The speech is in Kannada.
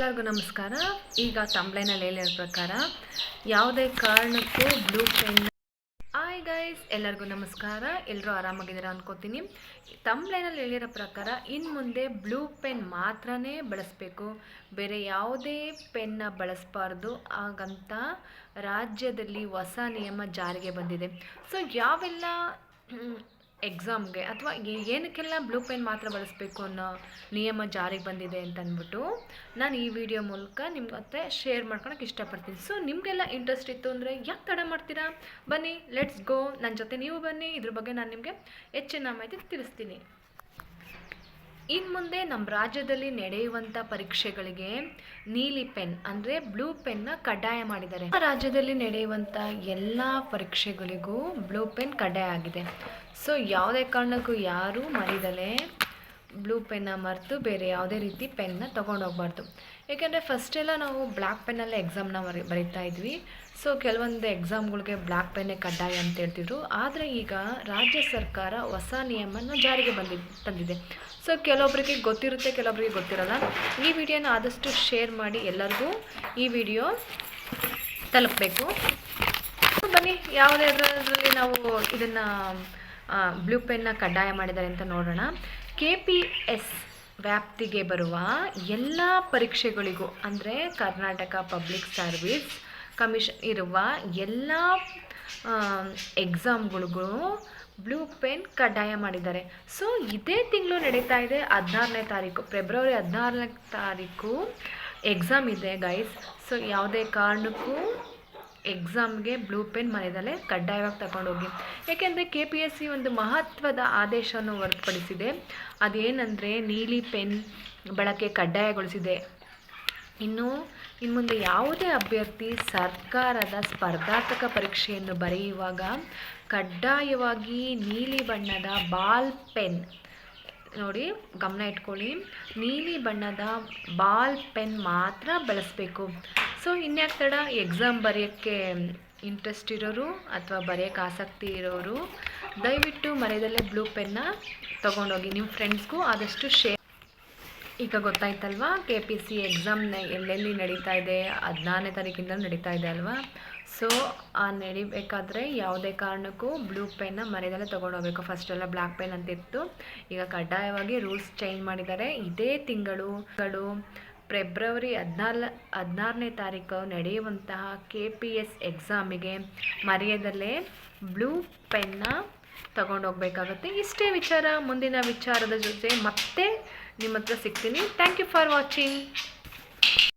ಎಲ್ಲರಿಗೂ ನಮಸ್ಕಾರ. ಈಗ ತಂಬ್ಲೈನಲ್ಲಿ ಹೇಳಿರೋ ಪ್ರಕಾರ ಯಾವುದೇ ಕಾರಣಕ್ಕೂ ಬ್ಲೂ ಪೆನ್ ಹಾಯ್ ಗೈಸ್ ಎಲ್ಲರಿಗೂ ನಮಸ್ಕಾರ. ಎಲ್ಲರೂ ಆರಾಮಾಗಿದ್ದೀರಾ ಅನ್ಕೋತೀನಿ. ತಂಬ್ಲೈನಲ್ಲಿ ಹೇಳಿರೋ ಪ್ರಕಾರ ಇನ್ನು ಮುಂದೆ ಬ್ಲೂ ಪೆನ್ ಮಾತ್ರನೇ ಬಳಸಬೇಕು. ಬೇರೆ ಯಾವುದೇ ಪೆನ್ನ ಬಳಸಬಾರ್ದು. ಹಾಗಂತ ರಾಜ್ಯದಲ್ಲಿ ಹೊಸ ನಿಯಮ ಜಾರಿಗೆ ಬಂದಿದೆ. ಸೊ ಯಾವೆಲ್ಲ ಎಕ್ಸಾಮ್ಗೆ ಅಥವಾ ಏನಕ್ಕೆಲ್ಲ ಬ್ಲೂ ಪೆನ್ ಮಾತ್ರ ಬಳಸಬೇಕು ಅನ್ನೋ ನಿಯಮ ಜಾರಿಗೆ ಬಂದಿದೆ ಅಂತ ಅಂದ್ಬಿಟ್ಟು ನಾನು ಈ ವಿಡಿಯೋ ಮೂಲಕ ನಿಮ್ಮ ಹತ್ರ ಶೇರ್ ಮಾಡ್ಕೊಳಕ್ಕೆ ಇಷ್ಟಪಡ್ತೀನಿ. ಸೊ ನಿಮಗೆಲ್ಲ ಇಂಟ್ರೆಸ್ಟ್ ಇತ್ತು ಅಂದರೆ ಯಾಕೆ ತಡ ಮಾಡ್ತೀರಾ? ಬನ್ನಿ ಲೆಟ್ಸ್ ಗೋ ನನ್ನ ಜೊತೆ ನೀವು ಬನ್ನಿ. ಇದ್ರ ಬಗ್ಗೆ ನಾನು ನಿಮಗೆ ಹೆಚ್ಚಿನ ಮಾಹಿತಿ ತಿಳಿಸ್ತೀನಿ. ಇನ್ನು ಮುಂದೆ ನಮ್ಮ ರಾಜ್ಯದಲ್ಲಿ ನಡೆಯುವಂಥ ಪರೀಕ್ಷೆಗಳಿಗೆ ನೀಲಿ ಪೆನ್ ಅಂದರೆ ಬ್ಲೂ ಪೆನ್ನ ಕಡ್ಡಾಯ ಮಾಡಿದ್ದಾರೆ. ರಾಜ್ಯದಲ್ಲಿ ನಡೆಯುವಂಥ ಎಲ್ಲ ಪರೀಕ್ಷೆಗಳಿಗೂ ಬ್ಲೂ ಪೆನ್ ಕಡ್ಡಾಯ ಆಗಿದೆ. ಸೊ, ಯಾವುದೇ ಕಾರಣಕ್ಕೂ ಯಾರೂ ಮರಿದಲೆ ಬ್ಲೂ ಪೆನ್ನ ಮರೆತು ಬೇರೆ ಯಾವುದೇ ರೀತಿ ಪೆನ್ನ ತೊಗೊಂಡೋಗ್ಬಾರ್ದು ಏಕೆಂದರೆ ಫಸ್ಟೆಲ್ಲ ನಾವು ಬ್ಲ್ಯಾಕ್ ಪೆನ್ನಲ್ಲೇ ಎಕ್ಸಾಮ್ನ ಬರಿ, ಬರಿತಾ ಇದ್ವಿ. ಸೊ ಕೆಲವೊಂದು ಎಕ್ಸಾಮ್ಗಳಿಗೆ ಬ್ಲ್ಯಾಕ್ ಪೆನ್ನೇ ಕಡ್ಡಾಯ ಅಂತ ಹೇಳ್ತಿದ್ರು. ಆದರೆ ಈಗ ರಾಜ್ಯ ಸರ್ಕಾರ ಹೊಸ ನಿಯಮನ ಜಾರಿಗೆ ಬಂದಿ, ತಂದಿದೆ. ಸೊ ಕೆಲವೊಬ್ಬರಿಗೆ ಗೊತ್ತಿರುತ್ತೆ ಕೆಲವೊಬ್ಬರಿಗೆ ಗೊತ್ತಿರಲ್ಲ. ಈ ವಿಡಿಯೋನ ಆದಷ್ಟು ಶೇರ್ ಮಾಡಿ ಎಲ್ಲರಿಗೂ ಈ ವಿಡಿಯೋ ತಲುಪಬೇಕು. ಬನ್ನಿ, ಯಾವುದೇ ನಾವು ಇದನ್ನು ಬ್ಲೂ ಪೆನ್ನ ಕಡ್ಡಾಯ ಮಾಡಿದ್ದಾರೆ ಅಂತ ನೋಡೋಣ. ಕೆ ಪಿ ಎಸ್ ವ್ಯಾಪ್ತಿಗೆ ಬರುವ ಎಲ್ಲ ಪರೀಕ್ಷೆಗಳಿಗೂ, ಅಂದರೆ ಕರ್ನಾಟಕ ಪಬ್ಲಿಕ್ ಸರ್ವಿಸ್ ಕಮಿಷನ್ ಇರುವ ಎಲ್ಲ ಎಕ್ಸಾಮ್ಗಳಿಗೂ ಬ್ಲೂ ಪೆನ್ ಕಡ್ಡಾಯ ಮಾಡಿದ್ದಾರೆ. ಸೊ ಇದೇ ತಿಂಗಳು ನಡೀತಾ ಇದೆ, ಹದಿನಾರನೇ ತಾರೀಕು ಫೆಬ್ರವರಿ ಹದಿನಾರನೇ ತಾರೀಕು ಎಕ್ಸಾಮ್ ಇದೆ ಗೈಸ್ ಸೊ ಯಾವುದೇ ಕಾರಣಕ್ಕೂ ಎಕ್ಸಾಮ್ಗೆ ಬ್ಲೂ ಪೆನ್ ಮನೆಯಲ್ಲೇ ಕಡ್ಡಾಯವಾಗಿ ತಗೊಂಡೋಗಿ. ಏಕೆಂದರೆ ಕೆ ಪಿ ಎಸ್ ಸಿ ಒಂದು ಮಹತ್ವದ ಆದೇಶವನ್ನು ಹೊರತುಪಡಿಸಿದೆ. ಅದೇನೆಂದರೆ ನೀಲಿ ಪೆನ್ ಬಳಕೆ ಕಡ್ಡಾಯಗೊಳಿಸಿದೆ. ಇನ್ನು ಇನ್ನು ಮುಂದೆ ಯಾವುದೇ ಅಭ್ಯರ್ಥಿ ಸರ್ಕಾರದ ಸ್ಪರ್ಧಾತ್ಮಕ ಪರೀಕ್ಷೆಯನ್ನು ಬರೆಯುವಾಗ ಕಡ್ಡಾಯವಾಗಿ ನೀಲಿ ಬಣ್ಣದ ಬಾಲ್ ಪೆನ್ ನೋಡಿ, ಗಮನ ಇಟ್ಕೊಳ್ಳಿ. ನೀಲಿ ಬಣ್ಣದ ಬಾಲ್ ಪೆನ್ ಮಾತ್ರ ಬಳಸಬೇಕು. ಸೊ ಇನ್ಯಾಕೆ ತಡ? ಎಕ್ಸಾಮ್ ಬರೆಯೋಕ್ಕೆ ಇಂಟ್ರೆಸ್ಟ್ ಇರೋರು ಅಥವಾ ಬರೆಯೋಕ್ಕೆ ಆಸಕ್ತಿ ಇರೋರು, ದಯವಿಟ್ಟು ಮರೆಯದಲ್ಲೇ ಬ್ಲೂ ಪೆನ್ನ ತೊಗೊಂಡೋಗಿ. ನಿಮ್ಮ ಫ್ರೆಂಡ್ಸ್ಗೂ ಆದಷ್ಟು ಶೇರ್ ಈಗ ಗೊತ್ತಾಯ್ತಲ್ವಾ? ಕೆ ಪಿ ಸಿ ಎಕ್ಸಾಮ್ ಎಲ್ಲೆಲ್ಲಿ ನಡೀತಾ ಇದೆ? ಹದಿನಾರನೇ ತಾರೀಕಿಂದ ನಡೀತಾ ಇದೆ ಅಲ್ವಾ? ಸೊ ಆ ನಡಿಬೇಕಾದ್ರೆ ಯಾವುದೇ ಕಾರಣಕ್ಕೂ ಬ್ಲೂ ಪೆನ್ನ ಮರೆಯದಲ್ಲೇ ಫಸ್ಟ್ ಫಸ್ಟೆಲ್ಲ ಬ್ಲ್ಯಾಕ್ ಪೆನ್ ಅಂತಿತ್ತು ಈಗ ಕಡ್ಡಾಯವಾಗಿ ರೂಲ್ಸ್ ಚೇಂಜ್ ಮಾಡಿದ್ದಾರೆ. ಇದೇ ತಿಂಗಳು ಫೆಬ್ರವರಿ ಹದಿನಾಲ್, ಹದಿನಾರನೇ ತಾರೀಕು ನಡೆಯುವಂತಹ ಕೆ ಪಿ ಎಸ್ ಎಕ್ಸಾಮಿಗೆ ಮರೆಯದಲ್ಲೇ ಬ್ಲೂ ಪೆನ್ನ ತಗೊಂಡೋಗ್ಬೇಕಾಗುತ್ತೆ ಇಷ್ಟೇ ವಿಚಾರ, ಮುಂದಿನ ವಿಚಾರದ ಜೊತೆ ಮತ್ತೆ ನಿಮ್ಮ ಹತ್ರ ಸಿಗ್ತೀನಿ. Thank you for watching